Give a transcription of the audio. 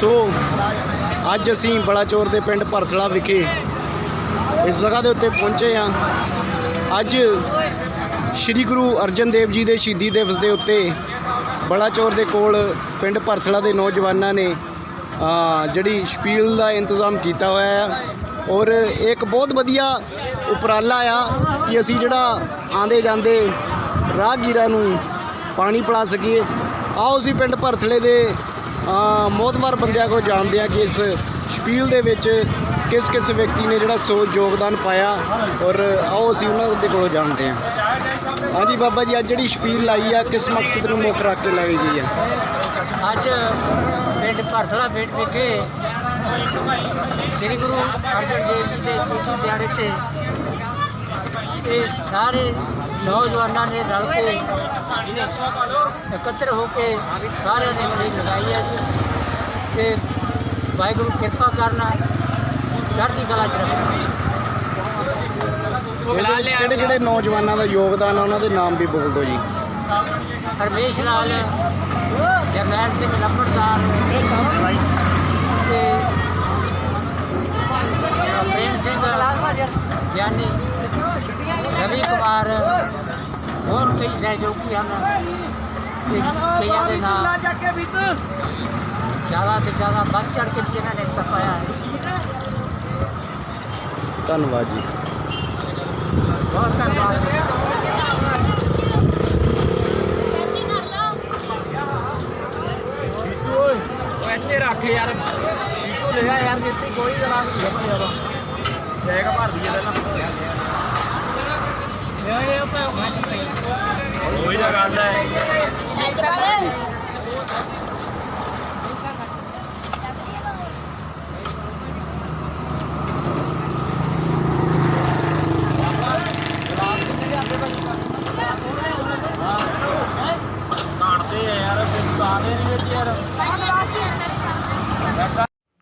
ਸੋ ਅੱਜ ਅਸੀਂ ਬਲਾਚੌਰ ਦੇ ਪਿੰਡ ਭਰਥਲਾ ਵਿਖੇ ਇਸ ਜਗ੍ਹਾ ਦੇ ਉੱਤੇ ਪਹੁੰਚੇ ਹਾਂ। ਅੱਜ ਸ੍ਰੀ ਗੁਰੂ ਅਰਜਨ ਦੇਵ ਜੀ ਦੇ ਸ਼ਹੀਦੀ ਦਿਵਸ ਦੇ ਉੱਤੇ ਬਲਾਚੌਰ ਦੇ ਕੋਲ ਪਿੰਡ ਭਰਥਲਾ ਦੇ ਨੌਜਵਾਨਾਂ ਨੇ ਜਿਹੜੀ ਸ਼ਪੀਲ ਦਾ ਇੰਤਜ਼ਾਮ ਕੀਤਾ ਹੋਇਆ ਹੈ ਔਰ ਇੱਕ ਬਹੁਤ ਵਧੀਆ ਉਪਰਾਲਾ ਆ ਕਿ ਅਸੀਂ ਜਿਹੜਾ ਆਂਦੇ ਜਾਂਦੇ ਰਾਹਗੀਰਾਂ ਨੂੰ ਪਾਣੀ ਪਿਲਾ ਸਕੀਏ। ਆਓ ਅਸੀਂ ਪਿੰਡ ਭਰਥਲੇ ਦੇ ਅ, ਬੰਦਿਆਂ ਕੋਲ ਜਾਣਦੇ ਆ ਕਿ ਇਸ ਸ਼ਪੀਲ ਦੇ ਵਿੱਚ ਕਿਸ ਕਿਸ ਵਿਅਕਤੀ ਨੇ ਜਿਹੜਾ ਸੋ ਯੋਗਦਾਨ ਪਾਇਆ ਔਰ ਆਓ ਅਸੀਂ ਉਹਨਾਂ ਦੇ ਕੋਲੋਂ ਜਾਣਦੇ ਹਾਂ। ਹਾਂਜੀ ਬਾਬਾ ਜੀ ਅੱਜ ਜਿਹੜੀ ਸ਼ਪੀਲ ਲਾਈ ਆ ਕਿਸ ਮਕਸਦ ਨੂੰ ਮੁੱਖ ਰੱਖ ਕੇ ਲਾਈ ਗਈ ਆ? ਅੱਜ ਪਿੰਡ ਭਰਸਲਾ ਪਿੰਡ ਵਿਖੇ ਸ੍ਰੀ ਗੁਰੂ ਅਰਜਨ ਦੇਵ ਜੀ ਦੇ ਸ਼ਹੀਦੀ ਦਿਹਾੜੇ ਤੇ ਇਹ ਸਾਰੇ ਨੌਜਵਾਨਾਂ ਨੇ ਰਲ ਕੇ ਇਕੱਤਰ ਹੋ ਕੇ ਸਾਰਿਆਂ ਨੇ ਮਰੀ ਲਗਾਈ ਹੈ ਜੀ। ਤੇ ਵਾਹਿਗੁਰੂ ਕਿਰਪਾ ਕਰਨਾ ਚੜ੍ਹਦੀ ਕਲਾ ਚ ਰੱਖਣਾ ਕਿਹੜੇ ਕਿਹੜੇ ਨੌਜਵਾਨਾਂ ਦਾ ਯੋਗਦਾਨ ਉਹਨਾਂ ਦੇ ਨਾਮ ਵੀ ਬੋਲ ਦਿਓ ਜੀ। ਹਰਮੇਸ਼ ਲਾਲ ਜਰਨੈਲ ਸਿੰਘ ਲੰਬੜਦਾਰ ਤੇ ਪ੍ਰੇਮ ਸਿੰਘ ਗਿਆਨੀ ਰਵੀ ਕੁਮਾਰ। ਹੋਰ ਕਈ ਸਹਿਯੋਗੀ ਹਨ। ਕਈਆਂ ਦੇ ਨਾਮ ਜ਼ਿਆਦਾ ਤੇ ਜ਼ਿਆਦਾ ਵੱਧ ਚੜ ਕੇ ਜਿਨ੍ਹਾਂ ਨੇ ਹਿੱਸਾ ਪਾਇਆ ਹੈ। ਧੰਨਵਾਦ ਜੀ। ਬਹੁਤ ਧੰਨਵਾਦ। ਇੱਥੇ ਰੱਖ ਯਾਰ। ਇੱਕੋ ਲੈ ਯਾਰ ਜਿੱਥੇ ਕੋਈ ਜਲਾ ਨਹੀਂ ਜਮਾ ਯਾਰ ਭਰ ਦਈਏ ਪਹਿਲਾਂ। ਉਹੀ ਦਾ ਗੱਲ ਹੈ ਕਾਟਦੇ ਆ ਯਾਰ ਬਾਦੇ ਨਹੀਂ ਵਿੱਚ ਯਾਰ।